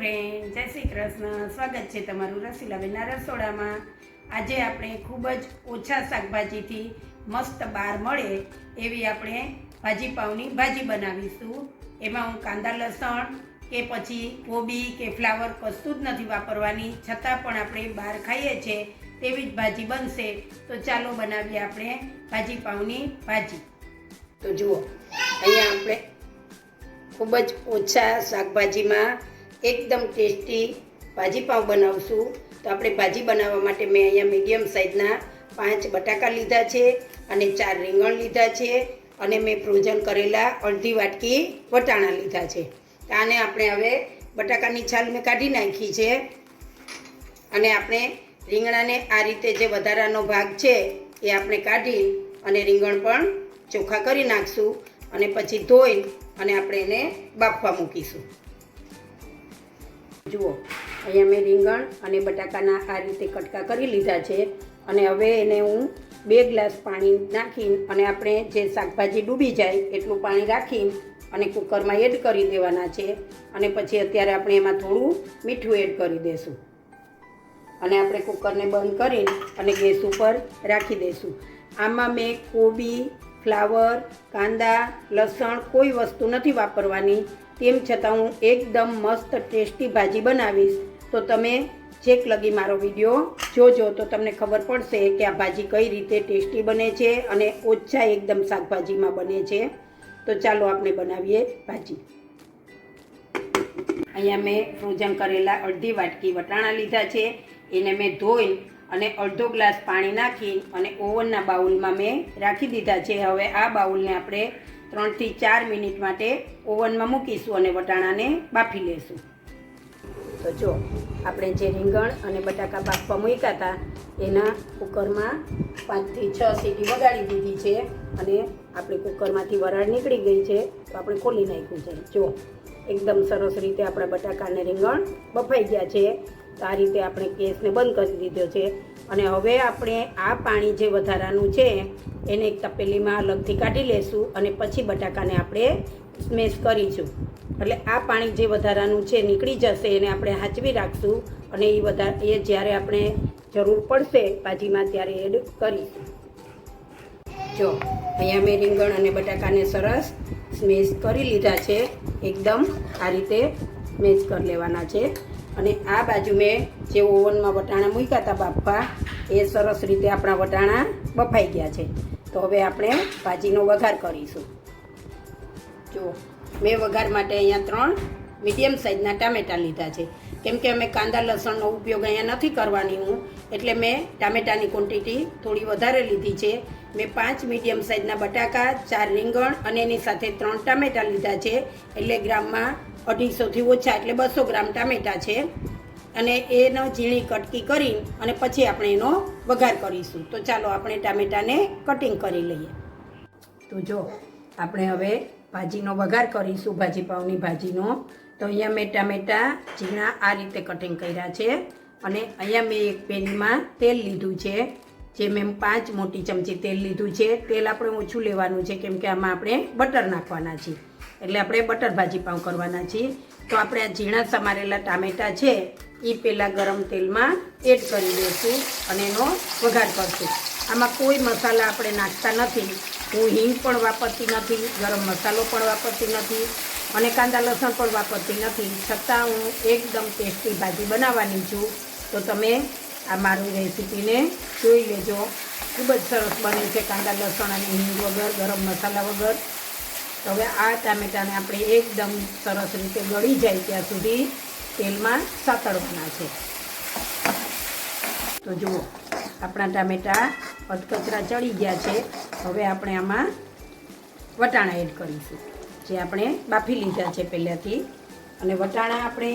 Friend જય શ્રી કૃષ્ણ. સ્વાગત છે તમારું રસીલાબેનના રસોડામાં. આજે આપણે ખૂબ જ ઓછા શાકભાજીથી મસ્ત બાર મળે એવી આપણે ભાજી પાઉની ભાજી બનાવીશું. એમાં હું કાંદા, લસણ કે પછી કોબી કે ફ્લાવર કશું જ નથી વાપરવાની. છતાં પણ આપણે બહાર ખાઈએ છીએ તેવી જ ભાજી બનશે. તો ચાલો બનાવીએ આપણે ભાજી પાઉની ભાજી. તો જુઓ, અહીંયા આપણે ખૂબ જ ઓછા શાકભાજીમાં એકદમ ટેસ્ટી ભાજી પાવ બનાવશું. તો આપણે ભાજી બનાવવા માટે મેં અહીંયા મીડિયમ સાઇઝના પાંચ બટાકા લીધા છે અને ચાર રીંગણ લીધા છે અને મેં ફ્રોઝન કરેલા અડધી વાટકી વટાણા લીધા છે. આને આપણે હવે બટાકાની છાલ મેં કાઢી નાખી છે. અને આપણે રીંગણાને આ રીતે જે વધારાનો ભાગ છે એ આપણે કાઢી અને રીંગણ પણ ચોખ્ખા કરી નાખશું અને પછી ધોઈ અને આપણે એને બાફવા મૂકીશું. જુઓ, અહીંયા મેં રીંગણ અને બટાકાના આ રીતે કટકા કરી લીધા છે અને હવે એને હું બે ગ્લાસ પાણી નાખીને અને આપણે જે શાકભાજી ડૂબી જાય એટલું પાણી રાખીને અને કુકરમાં એડ કરી દેવાના છે અને પછી અત્યારે આપણે એમાં થોડું મીઠું એડ કરી દઈશું અને આપણે કુકરને બંધ કરીને અને ગેસ ઉપર રાખી દઈશું આમાં મેં કોબી, ફ્લાવર, કાંદા, લસણ કોઈ વસ્તુ નથી વાપરવાની. તેમ છતાં હું એકદમ મસ્ત ટેસ્ટી ભાજી બનાવીશ. તો તમે ચેક લગી મારો વીડિયો જોજો, તો તમને ખબર પડશે કે આ ભાજી કઈ રીતે ટેસ્ટી બને છે અને ઓછા એકદમ શાકભાજીમાં બને છે. તો ચાલો આપણે બનાવીએ ભાજી. અહીંયા મેં ફ્રોઝન કરેલા અડધી વાટકી વટાણા લીધા છે. એને મેં ધોઈ અને અડધો ગ્લાસ પાણી નાખી અને ઓવનના બાઉલમાં મેં રાખી દીધા છે. હવે આ બાઉલને આપણે ત્રણથી ચાર મિનિટ માટે ઓવનમાં મૂકીશું અને વટાણાને બાફી લેશું. તો જો, આપણે જે રીંગણ અને બટાકા બાફવા મૂક્યા હતા, એના કુકરમાં પાંચથી છ સીટી વગાડી દીધી છે અને આપણે કુકરમાંથી વરાળ નીકળી ગઈ છે, તો આપણે ખોલી નાખ્યું છે. જો, એકદમ સરસ રીતે આપણા બટાકા અને રીંગણ બફાઈ ગયા છે. તો આ રીતે આપણે ગેસને બંધ કરી દીધો છે. અને હવે આપણે આ પાણી જે વધારાનું છે, એને એક તપેલીમાં અલગથી કાઢી લેશું અને પછી બટાકાને આપણે સ્મેશ કરીશું. એટલે આ પાણી જે વધારાનું છે, નીકળી જશે, એને આપણે હાચવી રાખશું અને એ વધારે, એ જ્યારે આપણે જરૂર પડશે ભાજીમાં ત્યારે એડ કરીશું. જો, અહીંયા મેં રીંગણ અને બટાકાને સરસ સ્મેશ કરી લીધા છે. એકદમ આ રીતે સ્મેશ કરી લેવાના છે. અને આ બાજુ મેં જે ઓવનમાં વટાણા મૂક્યા હતા બાફવા એ સરસ રીતે આપણા વટાણા બફાઈ ગયા છે. તો હવે આપણે ભાજીનો વઘાર કરીશું. જો, મેં વઘાર માટે અહીંયા ત્રણ મીડિયમ સાઇઝના ટામેટાં લીધા છે. કેમ કે અમે કાંદા લસણનો ઉપયોગ અહીંયા નથી કરવાની હું, એટલે મેં ટામેટાની ક્વોન્ટિટી થોડી વધારે લીધી છે. મેં પાંચ મીડિયમ સાઇઝના બટાકા, ચાર રીંગણ અને એની સાથે ત્રણ ટામેટાં લીધા છે. એટલે ગ્રામમાં અઢીસોથી ઓછા એટલે બસો ગ્રામ ટામેટાં છે. અને એનો ઝીણી કટકી કરી અને પછી આપણે એનો વઘાર કરીશું. તો ચાલો આપણે ટામેટાને કટિંગ કરી લઈએ. તો જો, આપણે હવે ભાજીનો વઘાર કરીશું, ભાજી પાવની ભાજીનો. તો અહીંયા મેં ટામેટાં ઝીણા આ રીતે કટિંગ કર્યા છે. અને અહીંયા મેં એક પેનમાં તેલ લીધું છે. જે મેં પાંચ મોટી ચમચી તેલ લીધું છે. તેલ આપણે ઓછું લેવાનું છે કેમ કે આમાં આપણે બટર નાખવાના છીએ. એટલે આપણે બટર ભાજી પાઉં કરવાના છીએ. તો આપણે આ ઝીણા સમારેલા ટામેટાં છે એ પહેલાં ગરમ તેલમાં એડ કરી દઈશું અને એનો વઘાર કરશું. આમાં કોઈ મસાલા આપણે નાખતા નથી. હું હિંગ પણ વાપરતી નથી, ગરમ મસાલો પણ વાપરતી નથી અને કાંદા લસણ પણ વાપરતી નથી. છતાં હું એકદમ ટેસ્ટી ભાજી બનાવવાની છું. તો તમે આ મારું રેસીપીને જોઈ લેજો. ખૂબ જ સરસ બને છે કાંદા, લસણ અને હિંગ વગર, ગરમ મસાલા વગર. તો હવે આ ટામેટાને આપણે એકદમ સરસ રીતે ગળી જાય ત્યાં સુધી તેલમાં સાતળવાના છે. તો જુઓ, આપણા ટામેટાં અધકચરા ચડી ગયા છે. હવે આપણે આમાં વટાણા એડ કરીશું, જે આપણે બાફી લીધા છે પહેલાંથી. અને વટાણા આપણે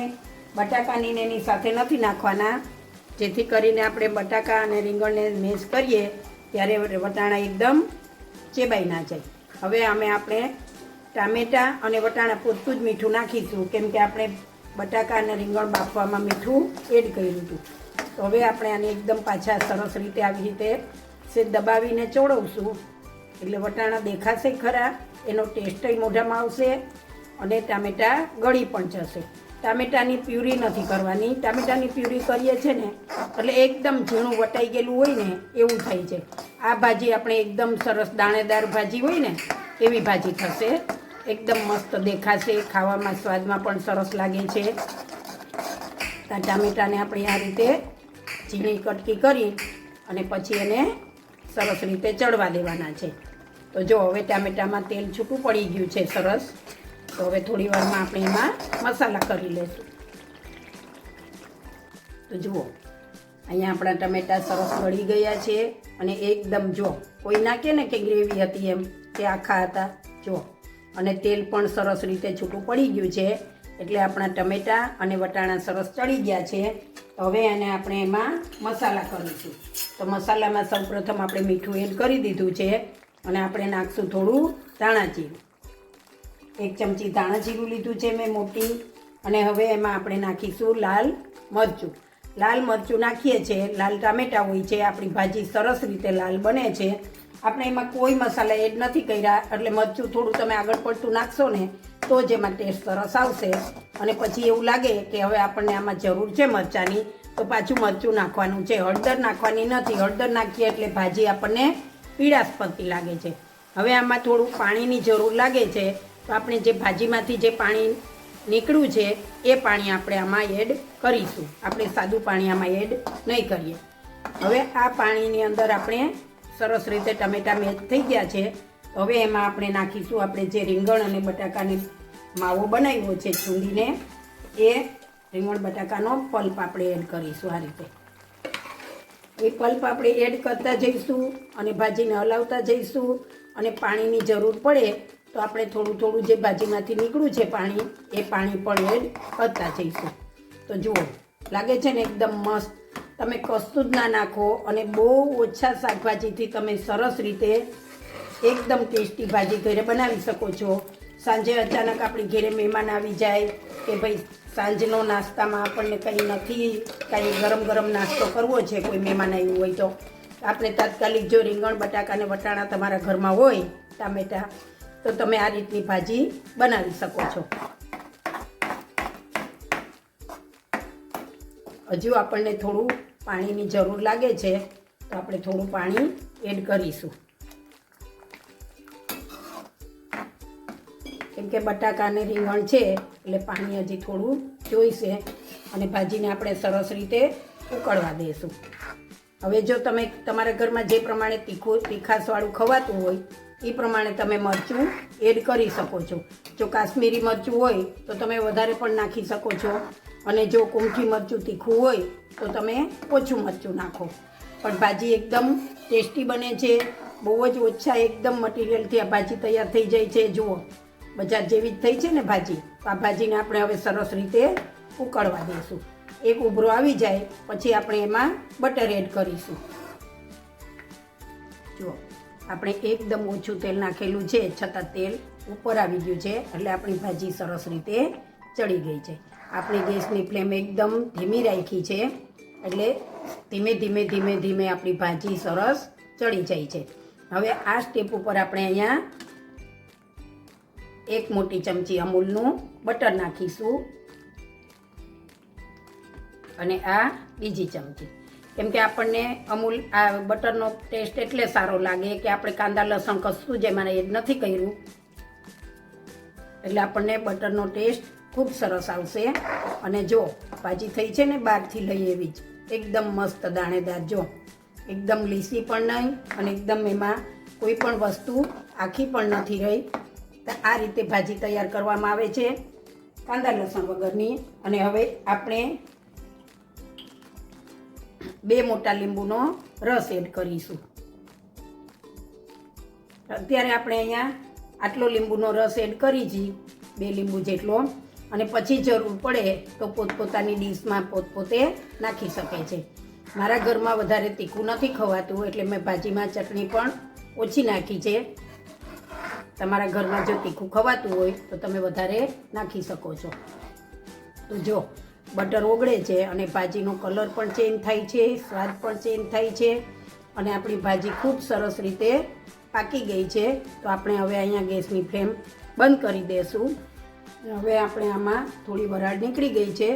બટાકાની એની સાથે નથી નાખવાના. જેથી કરીને આપણે બટાકા અને રીંગણને મેશ કરીએ ત્યારે વટાણા એકદમ ચેબાઈ ના જાય. હવે અમે આપણે ટામેટાં અને વટાણા પૂરતું જ મીઠું નાખીશું, કેમ કે આપણે બટાકા અને રીંગણ બાફવામાં મીઠું એડ કર્યું હતું. તો હવે આપણે આને એકદમ પાછા સરસ રીતે આવી રીતે સે દબાવીને ચોળવશું. એટલે વટાણા દેખાશે ખરા, એનો ટેસ્ટય મોઢામાં આવશે અને ટામેટાં ગળી પણ જશે. ટામેટાની પ્યુરી નથી કરવાની. ટામેટાની પ્યુરી કરીએ છીએ ને, એટલે એકદમ ઝીણું વટાઈ ગયેલું હોય ને, એવું થાય છે. આ ભાજી આપણે એકદમ સરસ દાણેદાર ભાજી હોય ને, એવી ભાજી થશે. એકદમ મસ્ત દેખાશે, ખાવામાં સ્વાદમાં પણ સરસ લાગે છે. આ ટામેટાને આપણે આ રીતે ઝીણી કટકી કરી અને પછી એને સરસ રીતે ચડવા દેવાના છે. તો જો, હવે ટામેટામાં તેલ છૂટું પડી ગયું છે, સરસ. તો હવે થોડી વારમાં આપણે એમાં મસાલા કરી લઈશું તો જુઓ, અહીંયા આપણા ટમેટા સરસ ગળી ગયા છે અને એકદમ જો, કોઈ નાખે ને કે ગ્રેવી હતી એમ કે આખા હતા. જો અને તેલ પણ સરસ રીતે છૂટું પડી ગયું છે, એટલે આપણા ટમેટા અને વટાણા સરસ ચડી ગયા છે. હવે એને આપણે એમાં મસાલા કરીશું. તો મસાલામાં સૌપ્રથમ આપણે મીઠું એડ કરી દીધું છે અને આપણે નાખશું થોડું ધાણા જીરું. એક ચમચી ધાણા જીરું લીધું છે મેં મોટી, અને હવે એમાં આપણે નાખીશું લાલ મરચું. લાલ મરચું નાખીએ છીએ, લાલ ટામેટા હોય છે, આપણી ભાજી સરસ રીતે લાલ બને છે. આપણે એમાં કોઈ મસાલા એડ નથી કર્યા, એટલે મરચું થોડું તમે આગળ પડતું નાખશો ને, તો જ એમાં ટેસ્ટ સરસ આવશે. અને પછી એવું લાગે કે હવે આપણને આમાં જરૂર છે મરચાંની, તો પાછું મરચું નાખવાનું છે. હળદર નાખવાની નથી, હળદર નાખીએ એટલે ભાજી આપણને પીળાશ લાગે છે. હવે આમાં થોડું પાણીની જરૂર લાગે છે તો આપણે જે ભાજીમાંથી જે પાણી નીકળ્યું છે, એ પાણી આપણે આમાં એડ કરીશું. આપણે સાદું પાણી આમાં એડ નહીં કરીએ. હવે આ પાણીની અંદર આપણે સરસ રીતે ટમેટા મેચ થઈ ગયા છે. હવે એમાં આપણે નાખીશું આપણે જે રીંગણ અને બટાકાને માવો બનાવ્યો છે ચૂંદીને એ રીંગણ બટાકાનો પલ્પ આપણે એડ કરીશું આ રીતે. એ પલ્પ આપણે એડ કરતા જઈશું અને ભાજીને હલાવતા જઈશું અને પાણીની જરૂર પડે તો આપણે થોડું થોડું જે ભાજીમાંથી નીકળ્યું છે પાણી, એ પાણી પણ એડ કરતા જઈશું. તો જુઓ, લાગે છે ને એકદમ મસ્ત. તમે કશું જ ના નાખો અને બહુ ઓછા શાકભાજીથી તમે સરસ રીતે એકદમ ટેસ્ટી ભાજી ઘરે બનાવી શકો છો. સાંજે અચાનક આપણી ઘરે મહેમાન આવી જાય કે ભાઈ સાંજનો નાસ્તામાં આપણને કંઈ નથી, કંઈ ગરમ ગરમ નાસ્તો કરવો છે, કોઈ મહેમાન આવ્યું હોય તો. આપણે તાત્કાલિક જો રીંગણ, બટાકા અને વટાણા તમારા ઘરમાં હોય, ટામેટા તો તમે આ રીતની ભાજી બનાવી શકો છો. હજુ આપણને થોડું પાણીની જરૂર લાગે છે, તો આપણે થોડું પાણી એડ કરીશું. કેમ કે બટાકા અને રીંગણ છે, એટલે પાણી હજી થોડું જોઈશે અને ભાજીને આપણે સરસ રીતે ઉકળવા દઈશું. હવે જો તમે તમારા ઘરમાં જે પ્રમાણે તીખું તીખાસવાળું ખવાતું હોય એ પ્રમાણે તમે મરચું એડ કરી શકો છો. જો કાશ્મીરી મરચું હોય, તો તમે વધારે પણ નાખી શકો છો. અને જો કુમઠી મરચું તીખું હોય, તો તમે ઓછું મરચું નાખો. પણ ભાજી એકદમ ટેસ્ટી બને છે. બહુ જ ઓછા એકદમ મટીરિયલથી આ ભાજી તૈયાર થઈ જાય છે. જુઓ, બજાર જેવી જ થઈ છે ને ભાજી? તો આ ભાજીને આપણે હવે સરસ રીતે ઉકળવા દઈશું. એક ઉભરો આવી જાય, પછી આપણે એમાં બટર એડ કરીશું. જુઓ. આપણે એકદમ ઓછું તેલ નાખેલું છે, છતાં તેલ ઉપર આવી ગયું છે, એટલે આપણી ભાજી સરસ રીતે ચડી ગઈ છે. આપણી ગેસની ફ્લેમ એકદમ ધીમી રાખી છે, એટલે ધીમે ધીમે ધીમે ધીમે આપણી ભાજી સરસ ચડી જાય છે. હવે આ સ્ટેપ ઉપર આપણે અહીંયા એક મોટી ચમચી અમૂલનું બટર નાખીશું. અને આ બીજી ચમચી. કેમ કે આપણને અમૂલ, આ બટરનો ટેસ્ટ એટલે સારો લાગે કે આપણે કાંદા, લસણ કશું જ એમાં એડ નથી કર્યું. એટલે આપણને બટરનો ટેસ્ટ ખૂબ સરસ આવશે. અને જો ભાજી થઈ છે ને બહારથી લઈ એવી જ, એકદમ મસ્ત દાણેદાર, જો. એકદમ લીસી પણ નહીં અને એકદમ એમાં કોઈ પણ વસ્તુ આખી પણ નથી રહી. આ રીતે ભાજી તૈયાર કરવામાં આવે છે. કાંદા, લસણ વગરની. અને હવે આપણે બે મોટા લીંબુનો રસ એડ કરીશું. અત્યારે આપણે અહીંયા આટલો લીંબુનો રસ એડ કરી છી બે લીંબુ જેટલો. અને પછી જરૂર પડે તો પોતપોતાની ડીશમાં પોતપોતે નાખી શકે છે. મારા ઘરમાં વધારે તીખું નથી ખવાતું, એટલે મેં ભાજીમાં ચટણી પણ ઓછી નાખી છે. તમારા ઘરમાં જો તીખું ખવાતું હોય તો તમે વધારે નાખી શકો છો. તો જો બટર ઓગળે છે અને ભાજીનો કલર પણ ચેન્જ થાય છે, સ્વાદ પણ ચેન્જ થાય છે અને આપણી ભાજી ખૂબ સરસ રીતે પાકી ગઈ છે. તો આપણે હવે અહીંયા ગેસની ફ્લેમ બંધ કરી દઈશું હવે આપણે આમાં થોડી વરાળ નીકળી ગઈ છે.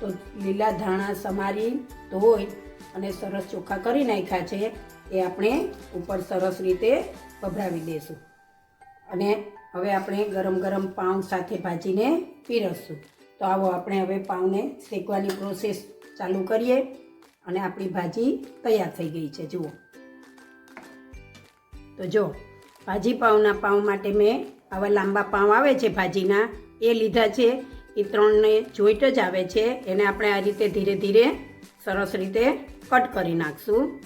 તો લીલા ધાણા સમારી, ધોઈ અને સરસ ચોખ્ખા કરી નાખ્યા છે. એ આપણે ઉપર સરસ રીતે ભભરાવી દઈશું અને હવે આપણે ગરમ ગરમ પાઉં સાથે ભાજીને પીરસશું. તો આવો આપણે હવે પાઉને શેકવાની પ્રોસેસ ચાલુ કરીએ અને આપણી ભાજી તૈયાર થઈ ગઈ છે, જુઓ. તો જો, ભાજી પાઉના પાઉં માટે મેં આવા લાંબા પાઉં આવે છે ભાજીના, એ લીધા છે. એ ત્રણને જોઈન્ટ જ આવે છે. એને આપણે આ રીતે ધીરે ધીરે સરસ રીતે કટ કરી નાખશું.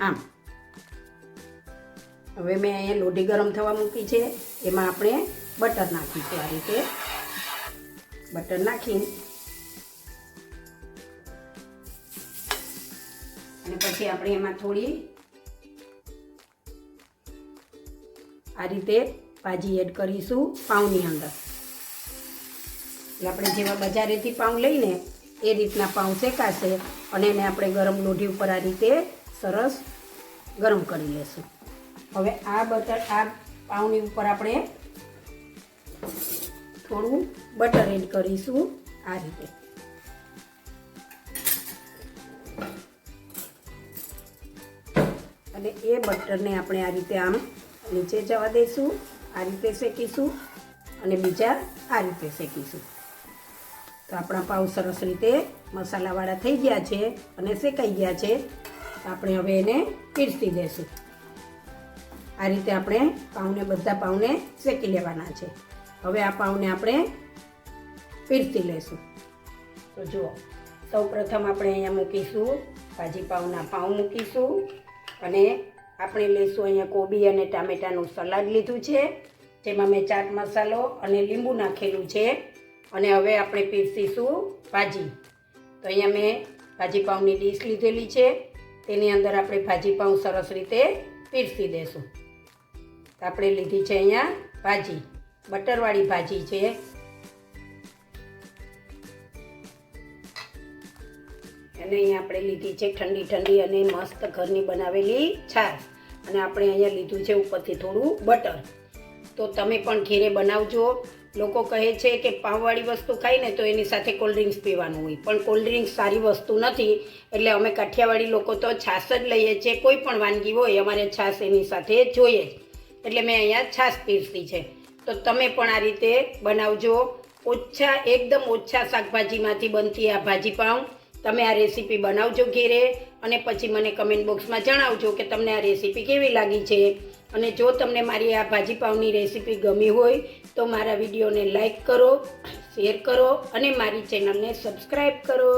આમ. હવે મેં અહીંયા લોઢી ગરમ થવા મૂકી છે. એમાં આપણે બટર નાખીશું આ રીતે. બટર નાખીને. અને પછી આપણે એમાં થોડી આ રીતે ભાજી એડ કરીશું પાઉંની અંદર. એટલે આપણે જેવા બજારેથી પાઉં લઈને એ રીતના પાઉં શેકાશે અને એને આપણે ગરમ લોઢી ઉપર આ રીતે સરસ ગરમ કરી લેશું. હવે આ બટર આ પાઉની ઉપર આપણે થોડું બટર એડ કરીશું આ રીતે. અને એ બટરને આપણે આ રીતે આમ નીચે જવા દઈશું, આ રીતે શેકીશું અને બીજા આ રીતે શેકીશું. તો આપણા પાઉં સરસ રીતે મસાલાવાળા થઈ ગયા છે અને શેકાઈ ગયા છે. તો આપણે હવે એને પીરસી દઈશું આ રીતે આપણે પાઉને, બધા પાઉને શેકી લેવાના છે. હવે આ પાઉને આપણે પીરસી લઈશું. તો જુઓ, સૌ પ્રથમ આપણે અહીંયા મૂકીશું, ભાજી પાઉના પાઉં મૂકીશું અને આપણે લઈશું અહીંયા કોબી અને ટામેટાનું સલાડ લીધું છે, જેમાં મેં ચાટ મસાલો અને લીંબુ નાખેલું છે. અને હવે આપણે પીરસીશું ભાજી. તો અહીંયા મેં ભાજી પાઉંની ડીશ લીધેલી છે, તેની અંદર આપણે ભાજી પાઉં સરસ રીતે પીરસી દેશું. આપણે લીધી છે અહીંયા ભાજી. બટરવાળી ભાજી છે. અને અહીંયા આપણે લીધી છે ઠંડી ઠંડી અને મસ્ત ઘરની બનાવેલી છાશ. અને આપણે અહીંયા લીધું છે ઉપરથી થોડું બટર. તો તમે પણ ઘેરે બનાવજો. લોકો કહે છે કે પાઉંવાળી વસ્તુ ખાઈને તો એની સાથે કોલ્ડ ડ્રિંક્સ પીવાનું હોય. પણ કોલ્ડ ડ્રિંક્સ સારી વસ્તુ નથી. એટલે અમે કાઠિયાવાડી લોકો તો છાશ જ લઈએ છીએ. કોઈ પણ વાનગી હોય અમારે છાશ એની સાથે જોઈએ. એટલે મેં અહીંયા છાશ પીરસી છે. તો તમે પણ આ રીતે બનાવજો. ઓછા, એકદમ ઓછા શાકભાજીમાંથી બનતી આ ભાજી પાઉં તમે આ રેસીપી બનાવજો ઘેરે અને પછી મને કમેન્ટ બોક્સમાં જણાવજો કે તમને આ રેસીપી કેવી લાગી છે. અને જો તમને મારી આ ભાજી પાઉંની રેસીપી ગમી હોય તો મારા વિડીયોને લાઈક કરો, શેર કરો અને મારી ચેનલને સબસ્ક્રાઈબ કરો.